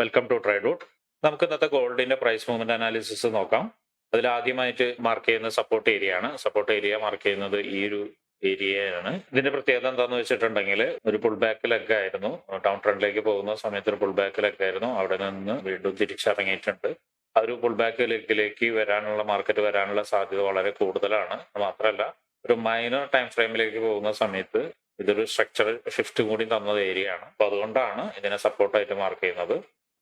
Welcome to ട്രൈഡൂട്ട് നമുക്ക് ഇന്നത്തെ ഗോൾഡിന്റെ പ്രൈസ് മൂവ്മെന്റ് അനാലിസിസ് നോക്കാം. അതിൽ ആദ്യമായിട്ട് മാർക്ക് ചെയ്യുന്ന സപ്പോർട്ട് ഏരിയ ആണ്. സപ്പോർട്ട് ഏരിയ മാർക്ക് ചെയ്യുന്നത് ഈ ഒരു ഏരിയയാണ് ഇതിന്റെ പ്രത്യേകത എന്താന്ന് വെച്ചിട്ടുണ്ടെങ്കിൽ ഒരു പുൾ ബാക്ക് ലെഗ് ആയിരുന്നു. ടൗൺ ട്രെൻഡിലേക്ക് പോകുന്ന സമയത്ത് ഒരു പുൾ ബാക്ക് ലെഗ് ആയിരുന്നു. അവിടെ നിന്ന് വീണ്ടും തിരിച്ചിറങ്ങിയിട്ടുണ്ട്. ആ ഒരു പുൾ ബാക്ക് ലെഗിലേക്ക് വരാനുള്ള മാർക്കറ്റ് വരാനുള്ള സാധ്യത വളരെ കൂടുതലാണ്. മാത്രമല്ല ഒരു മൈനർ ടൈം ഫ്രെയിമിലേക്ക് പോകുന്ന സമയത്ത് ഇതൊരു സ്ട്രക്ചർ ഷിഫ്റ്റ് കൂടി തന്നത് ഏരിയ ആണ്. അപ്പൊ അതുകൊണ്ടാണ് ഇതിനെ സപ്പോർട്ടായിട്ട് മാർക്ക് ചെയ്യുന്നത്.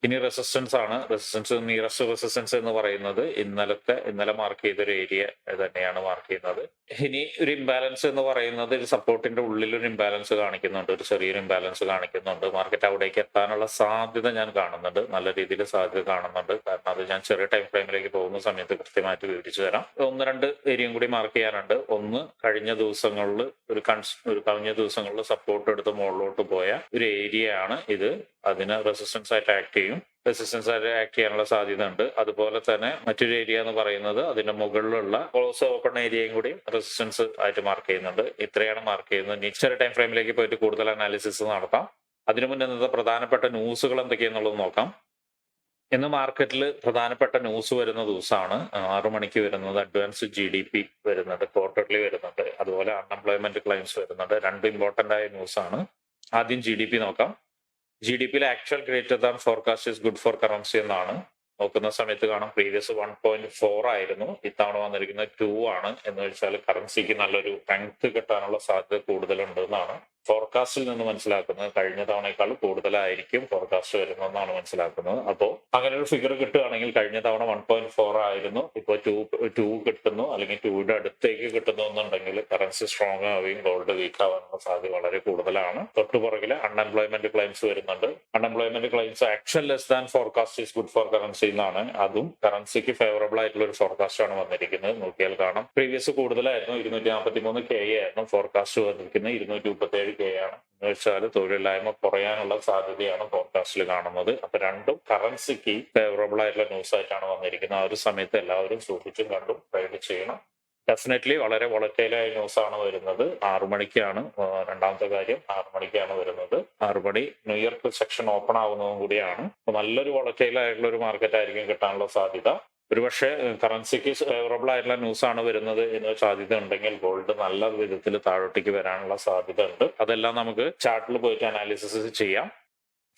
ഇനി റെസിസ്റ്റൻസ് ആണ്. റെസിസ്റ്റൻസ് നിയറസ്റ്റ് റെസിസ്റ്റൻസ് എന്ന് പറയുന്നത് ഇന്നലത്തെ ഇന്നലെ മാർക്ക് ചെയ്തൊരു ഏരിയ തന്നെയാണ് മാർക്ക് ചെയ്യുന്നത്. ഇനി ഒരു ഇംബാലൻസ് എന്ന് പറയുന്നത് ഒരു സപ്പോർട്ടിന്റെ ഉള്ളിൽ ഒരു ഇംബാലൻസ് കാണിക്കുന്നുണ്ട് ഒരു ചെറിയൊരു ഇംബാലൻസ് കാണിക്കുന്നുണ്ട്. മാർക്കറ്റ് അവിടേക്ക് എത്താനുള്ള സാധ്യത ഞാൻ കാണുന്നുണ്ട്. നല്ല രീതിയിൽ സാധ്യത കാണുന്നുണ്ട്. കാരണം അത് ഞാൻ ചെറിയ ടൈം ഫ്രെയിമിലേക്ക് പോകുന്ന സമയത്ത് കൃത്യമായിട്ട് വിവരിച്ചു തരാം. ഒന്ന് രണ്ട് ഏരിയയും കൂടി മാർക്ക് ചെയ്യാനുണ്ട്. ഒന്ന് കഴിഞ്ഞ ദിവസങ്ങളിൽ ഒരു കൺസ് ഒരു കഴിഞ്ഞ ദിവസങ്ങളിൽ സപ്പോർട്ട് എടുത്ത് മുകളിലോട്ട് പോയ ഒരു ഏരിയ ആണ് ഇത്. അതിന് റെസിസ്റ്റൻസ് ആയിട്ട് ആക്ട് ചെയ്യും റെസിസ്റ്റൻസ് ആയിട്ട് ആക്ട് ചെയ്യാനുള്ള സാധ്യത ഉണ്ട് അതുപോലെ തന്നെ മറ്റൊരു ഏരിയ എന്ന് പറയുന്നത് അതിന്റെ മുകളിലുള്ള ക്ലോസ് ഓപ്പൺ ഏരിയയും കൂടി റെസിസ്റ്റൻസ് ആയിട്ട് മാർക്ക് ചെയ്യുന്നുണ്ട്. ഇത്രയാണ് മാർക്ക് ചെയ്യുന്നത്. നിശ്ചയ ടൈം ഫ്രെയിമിലേക്ക് പോയിട്ട് കൂടുതൽ അനാലിസിസ് നടത്താം. അതിനു മുന്നേ ഇന്നത്തെ പ്രധാനപ്പെട്ട ന്യൂസുകൾ എന്തൊക്കെയാണെന്നുള്ളത് നോക്കാം. ഇന്ന് മാർക്കറ്റിൽ പ്രധാനപ്പെട്ട ന്യൂസ് വരുന്ന ദിവസമാണ്. ആറു മണിക്ക് വരുന്നത് അഡ്വാൻസ് ജി ഡി പി വരുന്നുണ്ട് ക്വാർട്ടർലി വരുന്നുണ്ട് അതുപോലെ അൺഎംപ്ലോയ്മെന്റ് ക്ലെയിംസ് വരുന്നുണ്ട് രണ്ട് ഇമ്പോർട്ടന്റ് ആയ ന്യൂസാണ് ആദ്യം ജി ഡി പി നോക്കാം. ജി ഡി പിയിലെ actual greater than forecast is good for currency എന്നാണ്. നോക്കുന്ന സമയത്ത് കാണാം പ്രീവിയസ് വൺ പോയിന്റ് ഫോർ ആയിരുന്നു. ഇത്തവണ വന്നിരിക്കുന്നത് ടു ആണ്. എന്ന് വെച്ചാൽ കറൻസിക്ക് നല്ലൊരു സ്ട്രെങ്ത് കിട്ടാനുള്ള സാധ്യത കൂടുതലുണ്ട് എന്നാണ്. ഫോർകാസ്റ്റിൽ നിന്ന് മനസ്സിലാക്കുന്നത് കഴിഞ്ഞ തവണയേക്കാൾ കൂടുതലായിരിക്കും ഫോർകാസ്റ്റ് വരുന്നതെന്നാണ് മനസ്സിലാക്കുന്നത്. അപ്പോൾ അങ്ങനെ ഒരു ഫിഗർ കിട്ടുകയാണെങ്കിൽ കഴിഞ്ഞ തവണ വൺ പോയിന്റ് ഫോർ ആയിരുന്നു. ഇപ്പോൾ ടു ടു കിട്ടുന്നു. അല്ലെങ്കിൽ ടൂയുടെ അടുത്തേക്ക് കിട്ടുന്നു എന്നുണ്ടെങ്കിൽ കറൻസി സ്ട്രോങ് ആവുകയും ഗോൾഡ് വീക്ക് ആവാനുള്ള സാധ്യത വളരെ കൂടുതലാണ്. തൊട്ടു പുറകിൽ അൺഎംപ്ലോയ്മെന്റ് ക്ലെയിംസ് വരുന്നുണ്ട്. Unemployment claims action less than forecast is good for currency എന്നാണ്. അതും കറൻസിക്ക് ഫേവറബിൾ ആയിട്ടുള്ള ഒരു ഫോർകാസ്റ്റ് ആണ് വന്നിരിക്കുന്നത്. നോക്കിയാൽ കാണാം. പ്രീവിയസ് കൂടുതലായിരുന്നു. ഇരുന്നൂറ്റി നാൽപ്പത്തി മൂന്ന് കെ ആയിരുന്നു ഫോർകാസ്റ്റ് വന്നിരിക്കുന്നത്. ഇരുന്നൂറ്റി മുപ്പത്തി ഏഴ് ആണ് എന്ന് വെച്ചാൽ തൊഴിലില്ലായ്മ കുറയാനുള്ള സാധ്യതയാണ് ഫോർകാസ്റ്റിൽ കാണുന്നത്. അപ്പൊ രണ്ടും കറൻസിക്ക് ഫേവറബിൾ ആയിട്ടുള്ള ന്യൂസ് ആയിട്ടാണ് വന്നിരിക്കുന്നത്. ആ ഒരു സമയത്ത് എല്ലാവരും സൂക്ഷിച്ചും കണ്ടും ട്രേഡ് ചെയ്യണം. ഡെഫിനറ്റ്ലി വളരെ വൊളറ്റൈലായ ന്യൂസ് ആണ് വരുന്നത്. ആറു മണിക്കാണ് രണ്ടാമത്തെ കാര്യം ആറു മണിക്കാണ് വരുന്നത്. ആറു മണി ന്യൂയോർക്ക് സെക്ഷൻ ഓപ്പൺ ആവുന്നതും കൂടിയാണ്. അപ്പൊ നല്ലൊരു വൊളറ്റൈൽ ആയിട്ടുള്ള ഒരു മാർക്കറ്റ് ആയിരിക്കും കിട്ടാനുള്ള സാധ്യത. ഒരുപക്ഷെ കറൻസിക്ക് ഫേവറബിൾ ആയിട്ടുള്ള ന്യൂസ് ആണ് വരുന്നത് എന്ന സാധ്യത ഉണ്ടെങ്കിൽ ഗോൾഡ് നല്ല വിധത്തിൽ താഴോട്ടേക്ക് വരാനുള്ള സാധ്യത ഉണ്ട് അതെല്ലാം നമുക്ക് ചാർട്ടിൽ പോയിട്ട് അനാലിസിസ് ചെയ്യാം.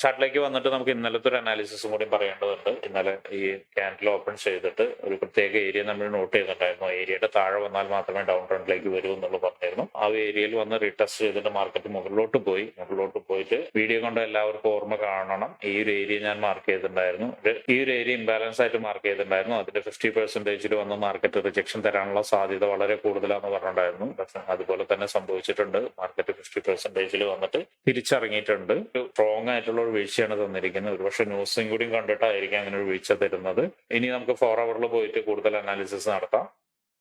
ചാർട്ടിലേക്ക് വന്നിട്ട് നമുക്ക് ഇന്നലത്തെ ഒരു അനാലിസിസും കൂടി പറയേണ്ടതുണ്ട്. ഇന്നലെ ഈ ക്യാൻഡിൽ ഓപ്പൺ ചെയ്തിട്ട് ഒരു പ്രത്യേക ഏരിയ നമ്മൾ നോട്ട് ചെയ്തിട്ടുണ്ടായിരുന്നു. ഏരിയയുടെ താഴെ വന്നാൽ മാത്രമേ ഡൗൺ ട്രെൻഡിലേക്ക് വരൂ എന്നുള്ളത് പറഞ്ഞിരുന്നു. ആ ഏരിയയിൽ വന്ന് റീടെസ്റ്റ് ചെയ്തിട്ട് മാർക്കറ്റ് മുകളിലോട്ട് പോയി. മുകളിലോട്ട് പോയിട്ട് വീഡിയോ കൊണ്ട് എല്ലാവർക്കും ഓർമ്മ കാണണം. ഈ ഒരു ഏരിയ ഞാൻ മാർക്ക് ചെയ്തിട്ടുണ്ടായിരുന്നു. ഈ ഒരു ഏരിയ ഇംബാലൻസ് ആയിട്ട് മാർക്ക് ചെയ്തിട്ടുണ്ടായിരുന്നു. അതിന്റെ ഫിഫ്റ്റി പെർസെന്റേജിൽ വന്ന് മാർക്കറ്റ് റിജക്ഷൻ തരാനുള്ള സാധ്യത വളരെ കൂടുതലാന്ന് പറഞ്ഞിട്ടുണ്ടായിരുന്നു. പക്ഷെ അതുപോലെ തന്നെ സംഭവിച്ചിട്ടുണ്ട്. മാർക്കറ്റ് ഫിഫ്റ്റി പെർസെന്റേജിൽ വന്നിട്ട് തിരിച്ചറങ്ങിയിട്ടുണ്ട്. സ്ട്രോങ് ആയിട്ടുള്ള ഒരു വീഴ്ചയാണ് തന്നിരിക്കുന്നത്. ഒരുപക്ഷെ ന്യൂസും കൂടി കണ്ടിട്ടായിരിക്കും അങ്ങനെ ഒരു വീഴ്ച തരുന്നത്. ഇനി നമുക്ക് ഫോർ അവറിൽ പോയിട്ട് കൂടുതൽ അനാലിസിസ് നടത്താം.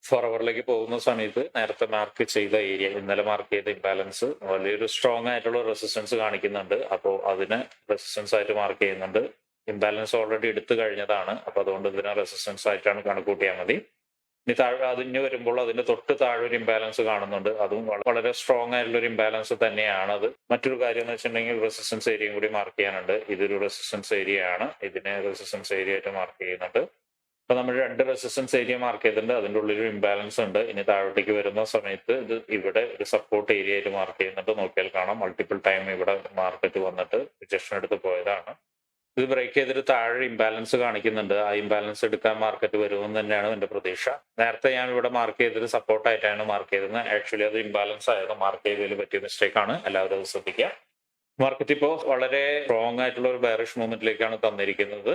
ഫോർ അവറിലേക്ക് പോകുന്ന സമയത്ത് നേരത്തെ മാർക്ക് ചെയ്ത ഏരിയ ഇന്നലെ മാർക്ക് ചെയ്ത ഇംബാലൻസ് വലിയൊരു സ്ട്രോങ് ആയിട്ടുള്ള റെസിസ്റ്റൻസ് കാണിക്കുന്നുണ്ട്. അപ്പോൾ അതിന് റെസിസ്റ്റൻസ് ആയിട്ട് മാർക്ക് ചെയ്യുന്നുണ്ട്. ഇംബാലൻസ് ഓൾറെഡി എടുത്തു കഴിഞ്ഞതാണ്. അപ്പൊ അതുകൊണ്ട് ഇതിനെ റെസിസ്റ്റൻസ് ആയിട്ടാണ് കണക്കൂട്ടിയാൽ മതി. ഇനി താഴെ അതിന് വരുമ്പോൾ അതിന്റെ തൊട്ട് താഴെ ഒരു ഇംബാലൻസ് കാണുന്നുണ്ട്. അതും വളരെ സ്ട്രോങ് ആയിട്ടുള്ള ഒരു ഇംബാലൻസ് തന്നെയാണ് അത് മറ്റൊരു കാര്യം എന്ന് വെച്ചിട്ടുണ്ടെങ്കിൽ റെസിസ്റ്റൻസ് ഏരിയയും കൂടി മാർക്ക് ചെയ്യാനുണ്ട്. ഇതൊരു റെസിസ്റ്റൻസ് ഏരിയ ആണ്. ഇതിനെ റെസിസ്റ്റൻസ് ഏരിയ ആയിട്ട് മാർക്ക് ചെയ്യുന്നുണ്ട്. അപ്പൊ നമ്മൾ രണ്ട് റെസിസ്റ്റൻസ് ഏരിയ മാർക്ക് ചെയ്തിട്ടുണ്ട്. അതിന്റെ ഉള്ളിൽ ഒരു ഇംബാലൻസ് ഉണ്ട്. ഇനി താഴോട്ടേക്ക് വരുന്ന സമയത്ത് ഇത് ഇവിടെ ഒരു സപ്പോർട്ട് ഏരിയ ആയിട്ട് മാർക്ക് ചെയ്യുന്നുണ്ട്. നോക്കിയാൽ കാണാം. മൾട്ടിപ്പിൾ ടൈം ഇവിടെ മാർക്കറ്റ് വന്നിട്ട് റിജക്ഷൻ എടുത്ത് പോയതാണ്. ഇത് ബ്രേക്ക് ചെയ്തിട്ട് താഴെ ഇംബാലൻസ് കാണിക്കുന്നുണ്ട്. ആ ഇംബാലൻസ് എടുക്കാൻ മാർക്കറ്റ് വരുമെന്ന് തന്നെയാണ് എന്റെ പ്രതീക്ഷ. നേരത്തെ ഞാൻ ഇവിടെ മാർക്ക് ചെയ്തത് സപ്പോർട്ട് ആയിട്ടാണ് മാർക്ക് ചെയ്തത് ആക്ച്വലി അത് ഇംബാലൻസ് ആയത് മാർക്ക് ചെയ്തതിൽ പറ്റിയ ആണ്. എല്ലാവരും അത് ശ്രദ്ധിക്കുക. മാർക്കറ്റ് ഇപ്പോൾ വളരെ സ്ട്രോങ് ആയിട്ടുള്ള ഒരു ബയറിഷ് മൂവ്മെന്റിലേക്കാണ് തന്നിരിക്കുന്നത്.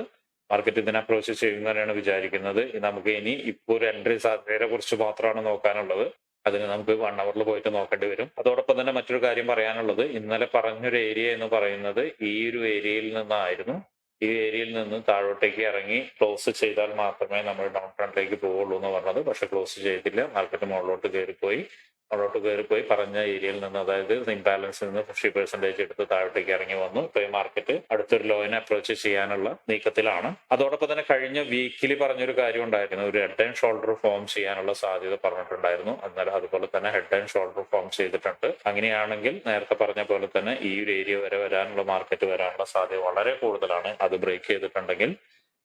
മാർക്കറ്റ് ഇതിനെ അപ്രോച്ച് ചെയ്യുന്നതാണ് വിചാരിക്കുന്നത്. നമുക്ക് ഇനി ഇപ്പോൾ ഒരു എൻട്രി സാധ്യതയെ കുറിച്ച് മാത്രമാണ് നോക്കാനുള്ളത്. അതിന് നമുക്ക് വൺ അവറിൽ പോയിട്ട് നോക്കേണ്ടി വരും. അതോടൊപ്പം തന്നെ മറ്റൊരു കാര്യം പറയാനുള്ളത്. ഇന്നലെ പറഞ്ഞൊരു ഏരിയ എന്ന് പറയുന്നത് ഈ ഒരു ഏരിയയിൽ നിന്നായിരുന്നു. ഈ ഏരിയയിൽ നിന്ന് താഴോട്ടേക്ക് ഇറങ്ങി ക്ലോസ് ചെയ്താൽ മാത്രമേ നമ്മൾ ഡൗൺ ട്രെൻഡിലേക്ക് പോവുള്ളൂ എന്ന് പറഞ്ഞത്. പക്ഷെ ക്ലോസ് ചെയ്തില്ല. മാർക്കറ്റ് മുകളിലോട്ട് കയറിപ്പോയി. മുകളിലോട്ട് കയറിപ്പോയി പറഞ്ഞ ഏരിയയിൽ നിന്ന് അതായത് ഇംബാലൻസിൽ നിന്ന് ഫിഫ്റ്റി പെർസെന്റേജ് എടുത്ത് താഴോട്ടേക്ക് ഇറങ്ങി വന്നു. ഇപ്പൊ ഈ മാർക്കറ്റ് അടുത്തൊരു ലോയിനെ അപ്രോച്ച് ചെയ്യാനുള്ള നീക്കത്തിലാണ്. അതോടൊപ്പം തന്നെ കഴിഞ്ഞ വീക്കിൽ പറഞ്ഞൊരു കാര്യം ഉണ്ടായിരുന്നു. ഒരു ഹെഡ് ആൻഡ് ഷോൾഡർ ഫോം ചെയ്യാനുള്ള സാധ്യത പറഞ്ഞിട്ടുണ്ടായിരുന്നു. എന്നാൽ അതുപോലെ തന്നെ ഹെഡ് ആൻഡ് ഷോൾഡർ ഫോം ചെയ്തിട്ടുണ്ട്. അങ്ങനെയാണെങ്കിൽ നേരത്തെ പറഞ്ഞ പോലെ തന്നെ ഈ ഒരു ഏരിയ വരെ വരാനുള്ള മാർക്കറ്റ് വരാനുള്ള സാധ്യത വളരെ കൂടുതലാണ്. അത് ബ്രേക്ക് ചെയ്തിട്ടുണ്ടെങ്കിൽ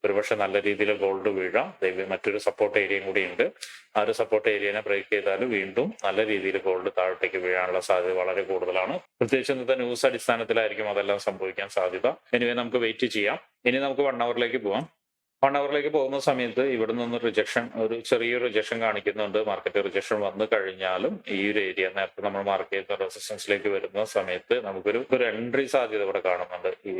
ഒരുപക്ഷെ നല്ല രീതിയിൽ ഗോൾഡ് വീഴാം. ദൈവം മറ്റൊരു സപ്പോർട്ട് ഏരിയയും കൂടി ഉണ്ട്. ആ ഒരു സപ്പോർട്ട് ഏരിയനെ ബ്രേക്ക് ചെയ്താൽ വീണ്ടും നല്ല രീതിയിൽ ഗോൾഡ് താഴത്തേക്ക് വീഴാനുള്ള സാധ്യത വളരെ കൂടുതലാണ്. പ്രത്യേകിച്ച് ഇന്നത്തെ ന്യൂസ് അടിസ്ഥാനത്തിലായിരിക്കും അതെല്ലാം സംഭവിക്കാൻ സാധ്യത. എനിവേ നമുക്ക് വെയിറ്റ് ചെയ്യാം. ഇനി നമുക്ക് വൺ അവറിലേക്ക് പോവാം. വൺ അവറിലേക്ക് പോകുന്ന സമയത്ത് ഇവിടെ നിന്ന് റിജക്ഷൻ ഒരു ചെറിയൊരു റിജക്ഷൻ കാണിക്കുന്നുണ്ട്. മാർക്കറ്റ് റിജക്ഷൻ വന്നു കഴിഞ്ഞാലും ഈ ഒരു ഏരിയ നേരത്തെ നമ്മൾ മാർക്കറ്റ് റെസിസ്റ്റൻസിലേക്ക് വരുന്ന സമയത്ത് നമുക്കൊരു ഒരു എൻട്രി സാധ്യത ഇവിടെ കാണുന്നുണ്ട്. ഈ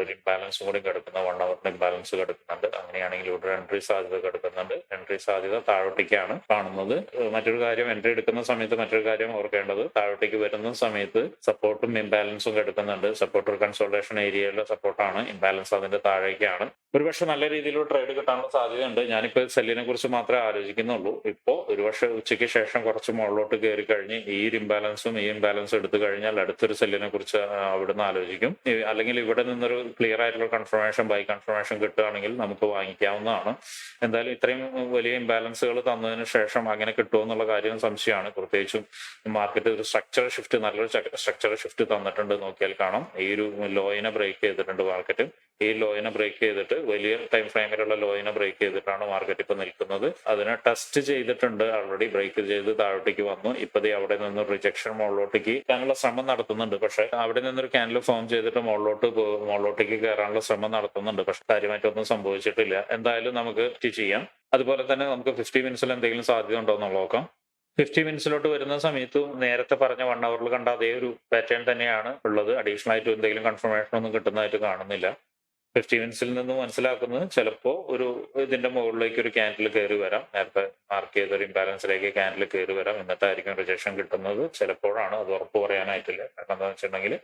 ഒരു ഇംബാലൻസും കൂടി കിടക്കുന്ന വൺ അവറിന്റെ ഇംബാലൻസ് കിടക്കുന്നുണ്ട്. അങ്ങനെയാണെങ്കിൽ ഇവിടെ എൻട്രി സാധ്യത കിടക്കുന്നുണ്ട്. എൻട്രി സാധ്യത താഴോട്ടേക്കാണ് കാണുന്നത്. മറ്റൊരു കാര്യം എൻട്രി എടുക്കുന്ന സമയത്ത് മറ്റൊരു കാര്യം ഓർക്കേണ്ടത്. താഴോട്ടേക്ക് വരുന്ന സമയത്ത് സപ്പോർട്ടും ഇംബാലൻസും കിടക്കുന്നുണ്ട്. സപ്പോർട്ട് ഒരു കൺസോൾട്ടേഷൻ ഏരിയയിലെ സപ്പോർട്ടാണ് ഇംബാലൻസ് അതിന്റെ താഴേക്കാണ്. ഒരുപക്ഷെ നല്ല രീതിയിലുള്ള ട്രേഡ് കിട്ടാനുള്ള സാധ്യതയുണ്ട്. ഞാനിപ്പോ സെല്ലിനെ കുറിച്ച് മാത്രമേ ആലോചിക്കുന്നുള്ളൂ. ഇപ്പോ ഒരുപക്ഷെ ഉച്ചയ്ക്ക് ശേഷം കുറച്ച് മുകളിലോട്ട് കയറി കഴിഞ്ഞ് ഈ ഒരു ഇംബാലൻസും ഈ ഇംബാലൻസും എടുത്തു കഴിഞ്ഞാൽ അടുത്തൊരു സെല്ലിനെ കുറിച്ച് അവിടുന്ന് ആലോചിക്കും. അല്ലെങ്കിൽ ഇവിടെ നിന്നൊരു ക്ലിയർ ആയിട്ടുള്ള കൺഫർമേഷൻ ബൈ കൺഫർമേഷൻ കിട്ടുകയാണെങ്കിൽ നമുക്ക് വാങ്ങിക്കാവുന്നതാണ്. എന്തായാലും ഇത്രയും വലിയ ഇംബാലൻസുകൾ തന്നതിന് ശേഷം അങ്ങനെ കിട്ടുമോ എന്നുള്ള കാര്യം സംശയമാണ്. പ്രത്യേകിച്ചും മാർക്കറ്റ് ഒരു സ്ട്രക്ചർ ഷിഫ്റ്റ് നല്ലൊരു സ്ട്രക്ചർ ഷിഫ്റ്റ് തന്നിട്ടുണ്ട് നോക്കിയാൽ കാണാം. ഈ ഒരു ലോയിനെ ബ്രേക്ക് ചെയ്തിട്ടുണ്ട് മാർക്കറ്റ് ഈ ലോയിനെ ബ്രേക്ക് ചെയ്തിട്ട് വലിയ ടൈം ഫ്രെയിമിലുള്ള ലോയിനെ ബ്രേക്ക് ചെയ്തിട്ടാണ് മാർക്കറ്റ് ഇപ്പൊ നിൽക്കുന്നത്. അതിനെ ടെസ്റ്റ് ചെയ്തിട്ടുണ്ട്. ഓൾറെഡി ബ്രേക്ക് ചെയ്ത് താഴോട്ടേക്ക് വന്നു. ഇപ്പൊ ദേ അവിടെ നിന്ന് റിജക്ഷൻ മുകളിലോട്ടേക്ക് കാനുള്ള ശ്രമം നടത്തുന്നുണ്ട്. പക്ഷെ അവിടെ നിന്നൊരു ക്യാനൽ ഫോം ചെയ്തിട്ട് മുകളിലോട്ട് മുകളിലോട്ടേക്ക് കയറാനുള്ള ശ്രമം നടത്തുന്നുണ്ട്. പക്ഷെ കാര്യമായിട്ടൊന്നും സംഭവിച്ചിട്ടില്ല. എന്തായാലും നമുക്ക് ചെയ്യാം. അതുപോലെ തന്നെ നമുക്ക് ഫിഫ്റ്റി മിനിറ്റ്സിൽ എന്തെങ്കിലും സാധ്യത ഉണ്ടോ എന്ന് നോക്കാം. ഫിഫ്റ്റി മിനിറ്റ്സിലോട്ട് വരുന്ന സമയത്ത് നേരത്തെ പറഞ്ഞ വൺ അവറിൽ കണ്ട അതേ ഒരു പാറ്റേൺ തന്നെയാണ് ഉള്ളത്. അഡീഷണൽ ആയിട്ട് എന്തെങ്കിലും കൺഫർമേഷൻ ഒന്നും കിട്ടുന്നതായിട്ട് കാണുന്നില്ല. ഫിഫ്റ്റി മിനിറ്റ്സിൽ നിന്ന് മനസ്സിലാക്കുന്നത് ചിലപ്പോൾ ഒരു ഇതിന്റെ മുകളിലേക്ക് ഒരു ക്യാൻഡിൽ കയറി വരാം. നേരത്തെ മാർക്ക് ചെയ്ത ഒരു ഇംബാലൻസിലേക്ക് ക്യാൻഡിൽ കയറി വരാം. എന്നിട്ടായിരിക്കും റിജക്ഷൻ കിട്ടുന്നത്. ചിലപ്പോഴാണ് അത് ഉറപ്പ് പറയാനായിട്ടില്ല. കാരണം എന്താണെന്ന് വെച്ചിട്ടുണ്ടെങ്കിൽ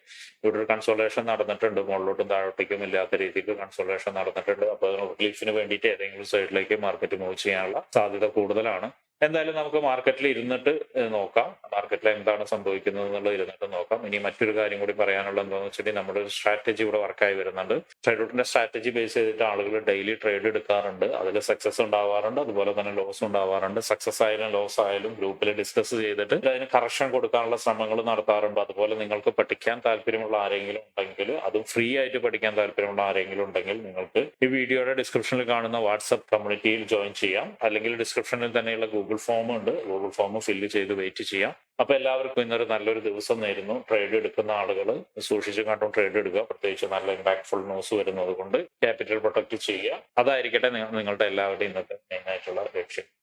ഇവിടെ ഒരു കൺസോളേഷൻ നടന്നിട്ടുണ്ട്. മുകളിലോട്ടും താഴോട്ടേക്കും ഇല്ലാത്ത രീതിക്ക് കൺസോളേഷൻ നടന്നിട്ടുണ്ട്. അപ്പോൾ റിലീഫിന് വേണ്ടിയിട്ട് ഏതെങ്കിലും സൈഡിലേക്ക് മാർക്കറ്റ് മൂവ് ചെയ്യാനുള്ള സാധ്യത കൂടുതലാണ്. എന്തായാലും നമുക്ക് മാർക്കറ്റിൽ ഇരുന്നിട്ട് നോക്കാം. മാർക്കറ്റിൽ എന്താണ് സംഭവിക്കുന്നത് എന്നുള്ളത് ഇരുന്നിട്ട് നോക്കാം. ഇനി മറ്റൊരു കാര്യം കൂടി പറയാനുള്ള എന്താണെന്ന് വെച്ചിട്ടുണ്ടെങ്കിൽ നമ്മുടെ സ്ട്രാറ്റജി ഇവിടെ വർക്കായി വരുന്നുണ്ട്. ട്രേഡ്ഔട്ടിന്റെ സ്ട്രാറ്റജി ബേസ് ചെയ്തിട്ട് ആളുകൾ ഡെയിലി ട്രേഡ് എടുക്കാറുണ്ട്. അതിൽ സക്സസ് ഉണ്ടാവാറുണ്ട്. അതുപോലെ തന്നെ ലോസ് ഉണ്ടാവാറുണ്ട്. സക്സസ് ആയാലും ലോസ് ആയാലും ഗ്രൂപ്പിൽ ഡിസ്കസ് ചെയ്തിട്ട് അതിന് കറക്ഷൻ കൊടുക്കാനുള്ള ശ്രമങ്ങൾ നടത്താറുണ്ട്. അതുപോലെ നിങ്ങൾക്ക് പഠിക്കാൻ താല്പര്യമുള്ള ആരെങ്കിലും ഉണ്ടെങ്കിൽ അതും ഫ്രീ ആയിട്ട് പഠിക്കാൻ താല്പര്യമുള്ള ആരെങ്കിലും ഉണ്ടെങ്കിൽ നിങ്ങൾക്ക് ഈ വീഡിയോയുടെ ഡിസ്ക്രിപ്ഷനിൽ കാണുന്ന വാട്സപ്പ് കമ്മ്യൂണിറ്റിയിൽ ജോയിൻ ചെയ്യാം. അല്ലെങ്കിൽ ഡിസ്ക്രിപ്ഷനിൽ തന്നെയുള്ള ഗൂഗിൾ ഫോം ഉണ്ട്. ഗൂഗിൾ ഫോം ഫില്ല് ചെയ്ത് വെയിറ്റ് ചെയ്യാം. അപ്പൊ എല്ലാവർക്കും ഇന്നൊരു നല്ലൊരു ദിവസം നേരുന്നു. ട്രേഡ് എടുക്കുന്ന ആളുകൾ സൂക്ഷിച്ച് കണ്ടും ട്രേഡ് എടുക്കുക. പ്രത്യേകിച്ച് നല്ല ഇമ്പാക്ട്ഫുൾ ന്യൂസ് വരുന്നത് കൊണ്ട് ക്യാപിറ്റൽ പ്രൊട്ടക്ട് ചെയ്യുക. അതായിരിക്കട്ടെ നിങ്ങളുടെ എല്ലാവരുടെയും ഇന്നത്തെ മെയിൻ ആയിട്ടുള്ള ലക്ഷ്യം.